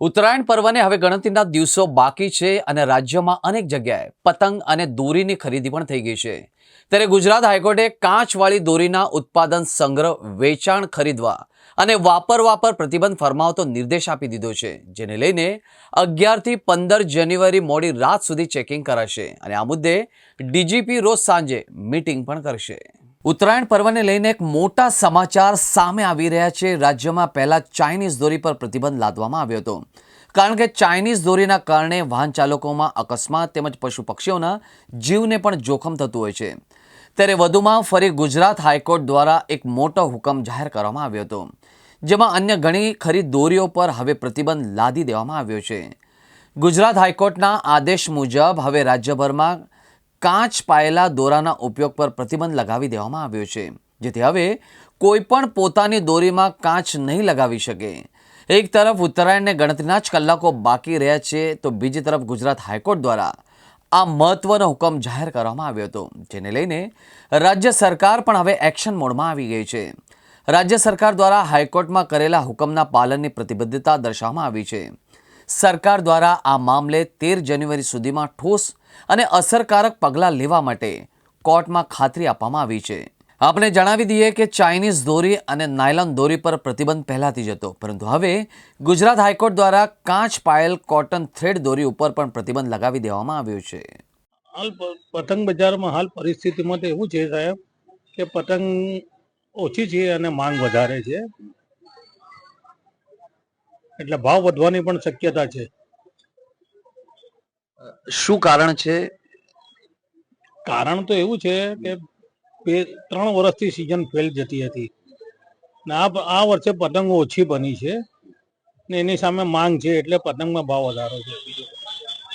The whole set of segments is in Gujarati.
ઉત્તરાયણ પર્વને હવે ગણતરીના દિવસો બાકી છે અને રાજ્યમાં અનેક જગ્યાએ પતંગ અને દોરીની ખરીદી પણ થઈ ગઈ છે. ત્યારે ગુજરાત હાઈકોર્ટે કાચવાળી દોરીના ઉત્પાદન સંગ્રહ, વેચાણ, ખરીદવા અને વાપરવા પર પ્રતિબંધ ફરમાવતો નિર્દેશ આપી દીધો છે, જેને લઈને અગિયારથી પંદર જાન્યુઆરી મોડી રાત સુધી ચેકિંગ કરાશે અને આ મુદ્દે ડીજીપી રોજ સાંજે મીટિંગ પણ કરશે. ઉત્તરાયણ પર્વને લઈને એક મોટા સમાચાર સામે આવી રહ્યા છે. રાજ્યમાં પહેલા ચાઇનીઝ દોરી પર પ્રતિબંધ લાદવામાં આવ્યો હતો. કારણ કે ચાઇનીઝ દોરીના કારણે વાહન ચાલકોમાં અકસ્માત તેમજ પશુ પક્ષીઓના જીવને પણ જોખમ થતું હોય છે. ત્યારે વધુમાં ફરી ગુજરાત હાઈકોર્ટ દ્વારા એક મોટો હુકમ જાહેર કરવામાં આવ્યો હતો, જેમાં અન્ય ઘણી ખરી દોરીઓ પર હવે પ્રતિબંધ લાદી દેવામાં આવ્યો છે. ગુજરાત હાઈકોર્ટના આદેશ મુજબ હવે રાજ્યભરમાં કાચ પાયેલા દોરાના ઉપયોગ પર પ્રતિબંધ લગાવી દેવામાં આવ્યો છે, જેથી હવે કોઈ પણ પોતાની દોરીમાં કાચ નહીં લગાવી શકે. એક તરફ ઉત્તરાયણને ગણતરીના જ કલાકો બાકી રહ્યા છે, તો બીજી તરફ ગુજરાત હાઈકોર્ટ દ્વારા આ મહત્વનો હુકમ જાહેર કરવામાં આવ્યો હતો, જેને લઈને રાજ્ય સરકાર પણ હવે એક્શન મોડમાં આવી ગઈ છે. રાજ્ય સરકાર દ્વારા હાઈકોર્ટમાં કરેલા હુકમના પાલનની પ્રતિબદ્ધતા દર્શાવવામાં આવી છે. સરકાર દ્વારા આ મામલે તેર જાન્યુઆરી સુધીમાં ઠોસ અને અસરકારક પગલાં લેવા માટે કોર્ટમાં ખાતરી આપવામાં આવી છે. આપણે જણાવી દઈએ કે ચાઇનીઝ દોરી અને નાયલોન દોરી પર પ્રતિબંધ પહેલાથી જ હતો. પરંતુ હવે ગુજરાત હાઈકોર્ટ દ્વારા કાચ પાયેલ કોટન થ્રેડ દોરી ઉપર પણ પ્રતિબંધ લગાવી દેવામાં આવ્યો છે. હાલ પતંગ બજારમાં હાલ પરિસ્થિતિમાં તો એવું છે સાહેબ કે પતંગ ઓછી છે અને માંગ વધારે છે. એટલે ભાવ વધવાની પણ શક્યતા છે. શું કારણ છે? કારણ તો એવું છે કે બે ત્રણ વર્ષથી સિઝન ફેલ જતી હતી. ને આ આ વર્ષે પતંગો ઓછી બની છે ને એની સામે માંગ છે એટલે પતંગમાં ભાવ વધારો છે.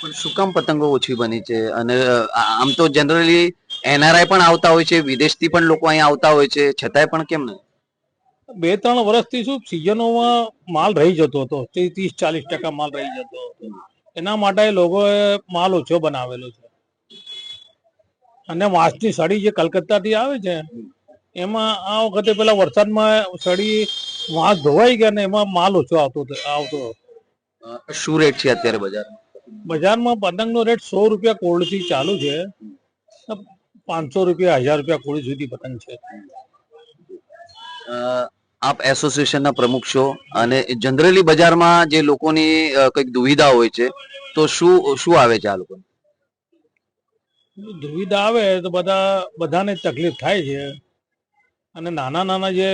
પણ શું કામ પતંગો ઓછી બની છે? અને આમ તો જનરલી એનઆરઆઈ પણ આવતા હોય છે વિદેશથી પણ લોકો અહીંયા આવતા હોય છે છતાંય પણ કેમ નહીં? બે ત્રણ વર્ષથી શું સિઝનોમાં માલ રહી જતો હતો ત્રીસ ચાલીસ ટકા માલ રહી જતો હતો. એના માટે લોકોએ માલ ઓછો બનાવેલો છે. અને વાંસની સળી જે કલકત્તાથી આવે છે એમાં આ વખતે પેલા વરસાદમાં સળી વાંસ ધોવાઈ ગયા ને એમાં માલ ઓછો આવતો આવતો શું રેટ છે અત્યારે બજારમાં? બજારમાં પતંગનો રેટ સો રૂપિયા કોળથી ચાલુ છે. પાંચસો રૂપિયા હજાર રૂપિયા કોળી સુધી પતંગ છે. આપ એસોસિએશનના પ્રમુખ છો અને જનરલી બજારમાં જે લોકોની કંઈક દુવિધા હોય છે, તો શું શું આવે છે આ લોકો દુવિધા આવે તો બધા, બધાને તકલીફ થાય છે. અને નાના નાના જે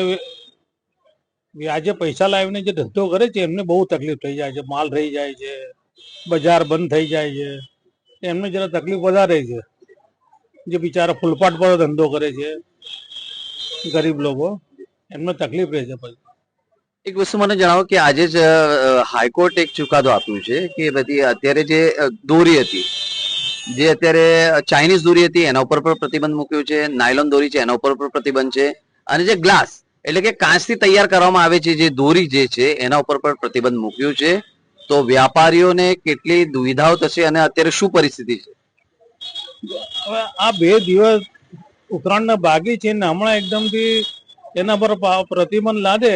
વ્યાજે પૈસા લાવીને જે ધંધો કરે છે, એમને બહુ તકલીફ થઈ જાય છે. માલ રહી જાય છે, બજાર બંધ થઈ જાય છે. એમને જરા તકલીફ વધારે છે. જે બિચારા ફૂલપાટ પર ધંધો કરે છે, ગરીબ લોકો. એમને તકલીફ રહે છે પછી. એક વસ્તુ મને જણાવો કે આજે જ હાઈકોર્ટ એક ચુકાદો આપ્યું છે કે બધી અત્યારે જે દોરી હતી જે અત્યારે ચાઇનીઝ દોરી હતી એના ઉપર પણ પ્રતિબંધ મૂક્યો છે નાયલોન દોરી છે એના ઉપર પણ પ્રતિબંધ છે અને જે ગ્લાસ એટલે કે કાચથી તૈયાર કરવામાં આવે છે જે દોરી જે છે એના ઉપર પણ પ્રતિબંધ મૂક્યો છે. તો વ્યાપારીઓને કેટલી દુવિધાઓ થશે અને અત્યારે શું પરિસ્થિતિ છે? હવે આ બે દિવસ ઉત્તરાયણના ભાગી છે ને હમણાં એકદમથી એના પર પ્રતિબંધ લાદે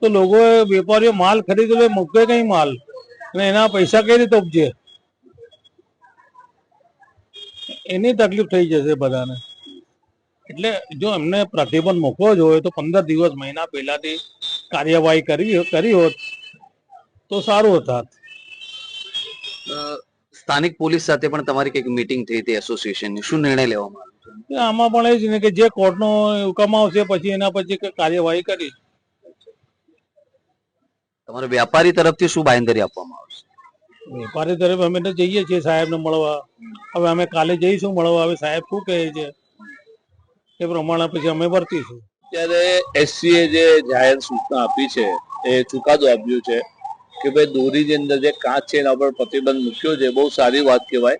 તો લોકો વેપારીઓ માલ ખરીદે મૂકે કઈ માલ? અને એના પૈસા કઈ રીતે ઉપજે? એની તકલીફ થઈ જશે બધાને. એટલે જો એમને પ્રતિબંધ મૂકવો જ હોય તો પંદર દિવસ, મહિના પહેલાથી કાર્યવાહી કરવી કરી હોત તો સારું હતા. સ્થાનિક પોલીસ સાથે પણ તમારી કંઈક મીટિંગ થઈ હતી એસોસિએશનની શું નિર્ણય લેવામાં આમાં પણ એ જ ને કે જે કોર્ટનો હુકમ આવશે પછી એના પછી કાર્યવાહી કરી તમારે વેપારી તરફથી શું બાંયધરી આપવામાં આવશે? વેપારી તરફ અમે તો જઈએ છીએ સાહેબને મળવા. હવે અમે કાલે જઈશું મળવા. હવે સાહેબ શું કહે છે? એ પ્રમાણે પછી અમે વર્તીશું. ત્યારે એસસીએ જે જાહેર સૂચના આપી છે એ ચુકાદો આપ્યો છે કે ભાઈ દોરીની અંદર જે કાચ છે એના પર પ્રતિબંધ મૂક્યો છે બહુ સારી વાત કહેવાય.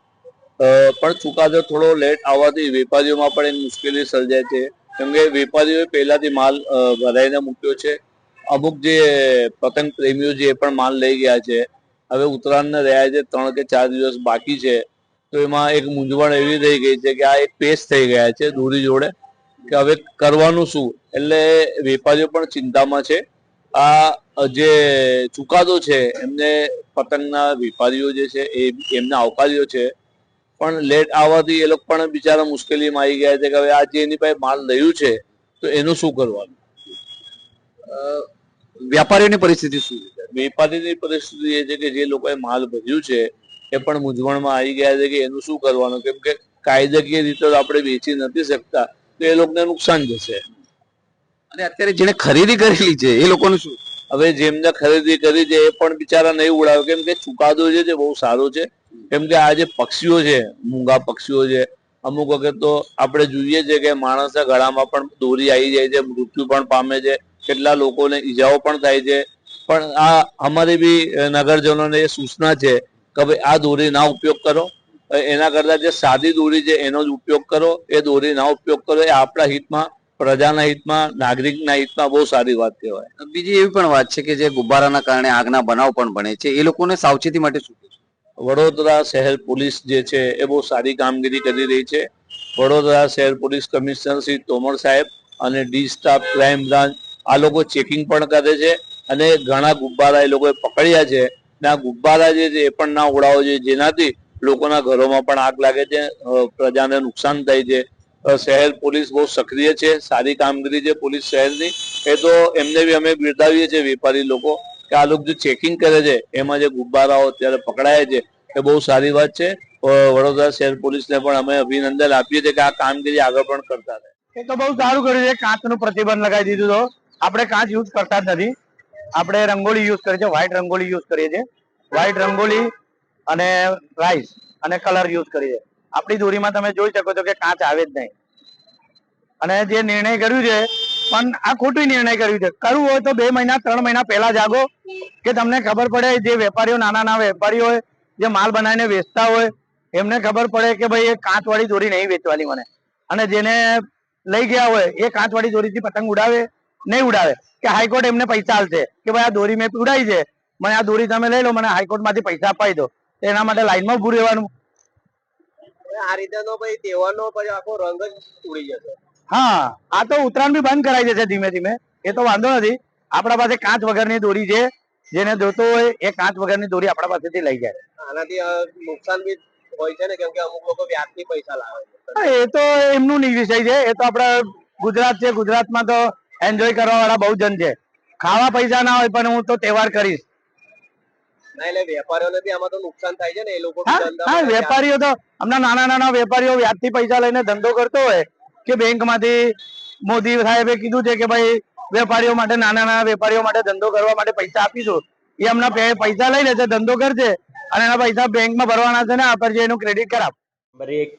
પણ ચુકાદો થોડો લેટ આવવાથી વેપારીઓમાં પણ એની મુશ્કેલી સર્જાય છે. કેમ કે વેપારીઓએ પહેલાથી માલ ભરાઈને મૂક્યો છે. અમુક જે પતંગ પ્રેમીઓ એ પણ માલ લઈ ગયા છે. હવે ઉત્તરાયણને રહ્યા છે, ત્રણ કે ચાર દિવસ બાકી છે. તો એમાં એક મૂંઝવણ એવી થઈ ગઈ છે કે આ એક પેસ્ટ થઈ ગયા છે દોરી જોડે, કે હવે કરવાનું શું? એટલે વેપારીઓ પણ ચિંતામાં છે. આ જે ચુકાદો છે, એમને પતંગના વેપારીઓ જે છે એ, એમને આવકાર્યો છે. પણ લેટ આવવાથી એ લોકો પણ બિચારા મુશ્કેલીમાં આવી ગયા છે કે હવે આ જે એની પાસે માલ લયું છે તો એનું શું કરવાનું? અ, વ્યાપારીઓની પરિસ્થિતિ શું છે? વેપારીની પરિસ્થિતિ એ છે કે જે લોકોએ માલ ભર્યું છે એ પણ મૂંઝવણમાં આવી ગયા છે કે એનું શું કરવાનું? કેમ કે કાયદાકીય રીતે આપણે વેચી નથી શકતા તો એ લોકોને નુકસાન જશે. અને અત્યારે જેને ખરીદી કરેલી છે એ લોકોનું શું? હવે જેમને ખરીદી કરી છે એ પણ બિચારા નહીં ઉડાવે કેમ કે ચુકાદો જે છે બહુ સારો છે. કેમ કે આ જે પક્ષીઓ છે, મૂંગા પક્ષીઓ છે, અમુક વખત તો આપણે જોઈએ છે કે માણસના ગળામાં પણ દોરી આવી જાય છે, મૃત્યુ પણ પામે છે, કેટલા લોકોને ઈજાઓ પણ થાય છે. પણ આ અમારી બી નગરજનોને એ સૂચના છે કે ભાઈ આ દોરી ના ઉપયોગ કરો. એના કરતા જે સાદી દોરી છે એનો જ ઉપયોગ કરો. એ દોરી ના ઉપયોગ કરો. એ આપણા હિતમાં, પ્રજાના હિતમાં, નાગરિકના હિતમાં બહુ સારી વાત કહેવાય. બીજી એવી પણ વાત છે કે જે ગુબ્બારાના કારણે આગના બનાવ પણ બને છે. એ લોકોને સાવચેતી માટે શું? વડોદરા શહેર પોલીસ જે છે એ બહુ સારી કામગીરી કરી રહી છે. વડોદરા શહેર પોલીસ કમિશનર શ્રી તોમર સાહેબ અને ડી સ્ટાફ ક્રાઇમ બ્રાન્ચ આ લોકો ચેકિંગ પણ કરે છે અને ઘણા ગુબ્બારા એ લોકોએ પકડ્યા છે. ને આ ગુબ્બારા જે છે એ પણ ના ઉડાવો જોઈએ. જેનાથી લોકોના ઘરોમાં પણ આગ લાગે છે પ્રજાને નુકસાન થાય છે. શહેર પોલીસ બહુ સક્રિય છે, સારી કામગીરી છે પોલીસ શહેરની. એ તો એમને બી અમે બિરદાવીએ છીએ વેપારી લોકો કે આ લોકો જે ચેકિંગ કરે છે, એમાં જે ગુબ્બારાઓ અત્યારે પકડાય છે એ બહુ સારી વાત છે. વડોદરા શહેર પોલીસને પણ અમે અભિનંદન આપીએ છીએ કે આ કામગીરી આગળ પણ કરતા રહે. એ તો બહુ સારું કર્યું છે. કાચનું પ્રતિબંધ લગાવી દીધું તો. આપણે કાચ યુઝ કરતા જ નથી. આપણે રંગોળી યુઝ કરીએ છીએ. વ્હાઈટ રંગોળી યુઝ કરીએ છીએ. વ્હાઈટ રંગોળી અને રાઈસ અને કલર યુઝ કરીએ આપણી દોરીમાં તમે જોઈ શકો છો કે કાચ આવે જ નહીં. અને જે નિર્ણય કર્યું છે, પણ આ ખોટું નિર્ણય કર્યું છે. કરવું હોય તો બે મહિના, ત્રણ મહિના પહેલા જાગો કે તમને ખબર પડે જે વેપારીઓ નાના નાના વેપારીઓ હોય જે માલ બનાવીને વેચતા હોય એમને ખબર પડે કે ભાઈ એ કાંચવાળી દોરી નહીં વેચવાની મને. અને જેને લઈ ગયા હોય એ કાંચવાળી દોરીથી પતંગ ઉડાવે નહીં ઉડાવે. કે હાઈકોર્ટ એમને પૈસા આલશે કે ભાઈ આ દોરી મેં ઉડાવી છે મને આ દોરી તમે લઈ લો મને હાઈકોર્ટમાંથી પૈસા અપાઈ દો. એના માટે લાઈનમાં ઉભું રહેવાનું. આ રીતેનો ભાઈ તહેવારનો પછી આખો રંગ જ ઉડી જશે હા આ તો ઉત્તરાયણ બી બંધ કરાઈ જશે ધીમે ધીમે. એ તો વાંધો નથી. આપણા પાસે કાચ વગરની દોરી છે. જેને જોતો હોય એ કાચ વગરની દોરી આપણા પાસેથી લઈ જાય. આનાથી નુકસાન બી હોય છે ને? કેમ કે અમુક લોકો વ્યાજથી પૈસા લાવે છે. એ તો એમનું વિષય છે. એ તો આપણા ગુજરાત છે. ગુજરાતમાં તો એન્જોય કરવા વાળા બહુ જન છે. ખાવા પૈસા ના હોય પણ હું તો તહેવાર કરીશ. વેપારીઓને બી આમાં તો નુકસાન થાય છે ને? એ લોકો હા ધંધામાં હા વ્યાજ- વેપારીઓ તો હમણાં નાના નાના વેપારીઓ વ્યાજથી પૈસા લઈને ધંધો કરતો હોય કે બેંકમાંથી મોદી સાહેબે કીધું છે કે ભાઈ વેપારીઓ માટે, નાના નાના વેપારીઓ માટે ધંધો કરવા માટે પૈસા આપીશું. એ એમના પૈસા લઈ લેશે ધંધો કરશે અને એના પૈસા બેંકમાં ભરવાના છે ને, આ પર એનું ક્રેડિટ કરાવ. એક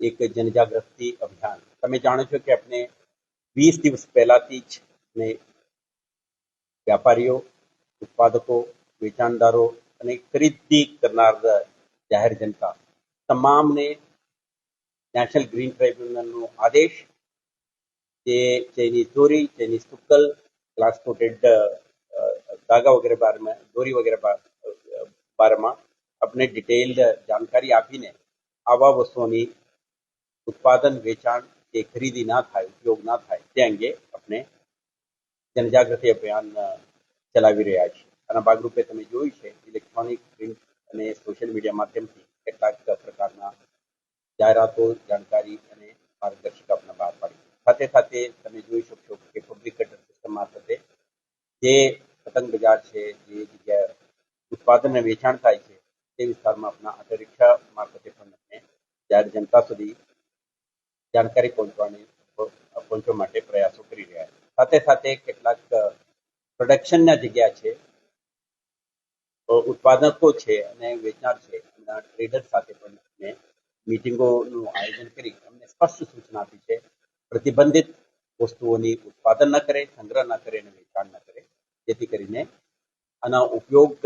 એક જનજાગૃતિ અભિયાન. તમે જાણો છો કે આપણે વીસ દિવસ પહેલાથી જ ને વેપારીઓ ઉત્પાદકો, વેચાણદારો અને ખરીદી કરનાર જાહેર જનતા, તમામને નેશનલ ગ્રીન ટ્રાઇબ્યુનલનો આદેશ જે જેની દોરી જેની સુકલ ગ્લાસ કોટેડ વગેરે બારમાં, દોરી વગેરે બારમાં આપણે ડિટેલ્ડ જાણકારી આપીને આવા વસ્તુઓની ઉત્પાદન, વેચાણ કે ખરીદી ના થાય, ઉપયોગ ના થાય, તે અંગે આપણે જનજાગૃતિ અભિયાન ચલાવી રહ્યા છીએ. આના ભાગરૂપે તમે જોયું છે ઇલેક્ટ્રોનિક પ્રિન્ટ અને સોશિયલ મીડિયા માધ્યમથી કેટલાક પ્રકારના જાહેરાતો, જાણકારી અને માર્ગદર્શિકા આપણે બહાર પાડી સાથે સાથે તમે જોઈ શકશો કે પબ્લિક ગટર સિસ્ટમ મારફતે જે પતંગ બજાર છે, જે જગ્યાએ ઉત્પાદન અને વેચાણ થાય છે, તે વિસ્તારમાં આપણા ઓટો રિક્ષા મારફતે પણ આપણે જાહેર જનતા સુધી જાણકારી પહોંચવાની, પહોંચવા માટે પ્રયાસો કરી રહ્યા છે. સાથે સાથે કેટલાક પ્રોડક્શનના જગ્યા છે ઉત્પાદકો છે અને વેચનાર છે એમના ટ્રેડર સાથે પણ અમે મિટિંગોનું આયોજન કરી, અમને સ્પષ્ટ સૂચના આપી છે, પ્રતિબંધિત વસ્તુઓની ઉત્પાદન ન કરે, સંગ્રહ ન કરે અને વેચાણ ન કરે. જેથી કરીને આના ઉપયોગ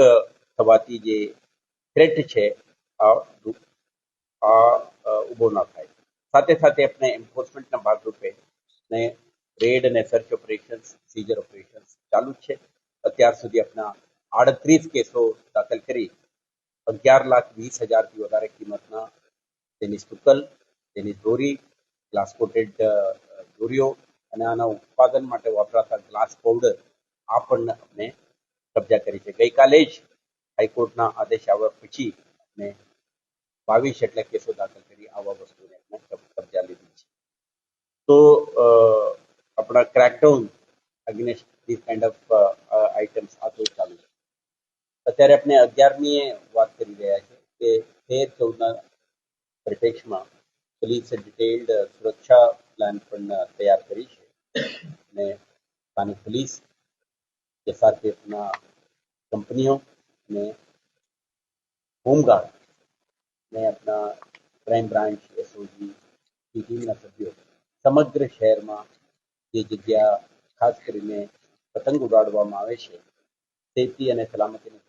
થવાથી જે થ્રેટ છે, આ આ ઊભો ન થાય. સાથે સાથે આપણે એન્ફોર્સમેન્ટના ભાગરૂપે ને રેડ અને સર્ચ ઓપરેશન્સ સીઝર ઓપરેશન્સ ચાલુ છે. અત્યાર સુધી આપણા આડત્રીસ કેસો દાખલ કરી અગિયાર લાખ વીસ હજારથી વધારે કિંમતના તેની સુકલ તેની દોરી ગ્લાસ કોટેડ દોરીઓ અને આના ઉત્પાદન માટે વપરાતા ગ્લાસ પાવડર આ અમે કબજા કરી છે. ગઈકાલે જ હાઈકોર્ટના આદેશ આવ્યા પછી અમે બાવીસ એટલે કેસો દાખલ કરી, આવા વસ્તુને અમે કબજા લીધી છે. તો આપણા crackdown against this kind of items આ તો ચાલુ છે. અત્યારે આપણે અગિયારમી વાત કરી રહ્યા છે કે તેર ચૌદના પરિપ્રેક્ષમાં પોલીસે ડિટેલ્ડ સુરક્ષા પ્લાન પણ તૈયાર કરી છે. અને સ્થાનિક પોલીસ એસઆરપીએફના કંપનીઓ અને હોમગાર્ડ ને આપણા ક્રાઇમ બ્રાન્ચ એસઓજી ટીમના સભ્યો સમગ્ર શહેરમાં જે જગ્યા ખાસ કરીને પતંગ ઉડાડવામાં આવે છે સેફટી અને સલામતીને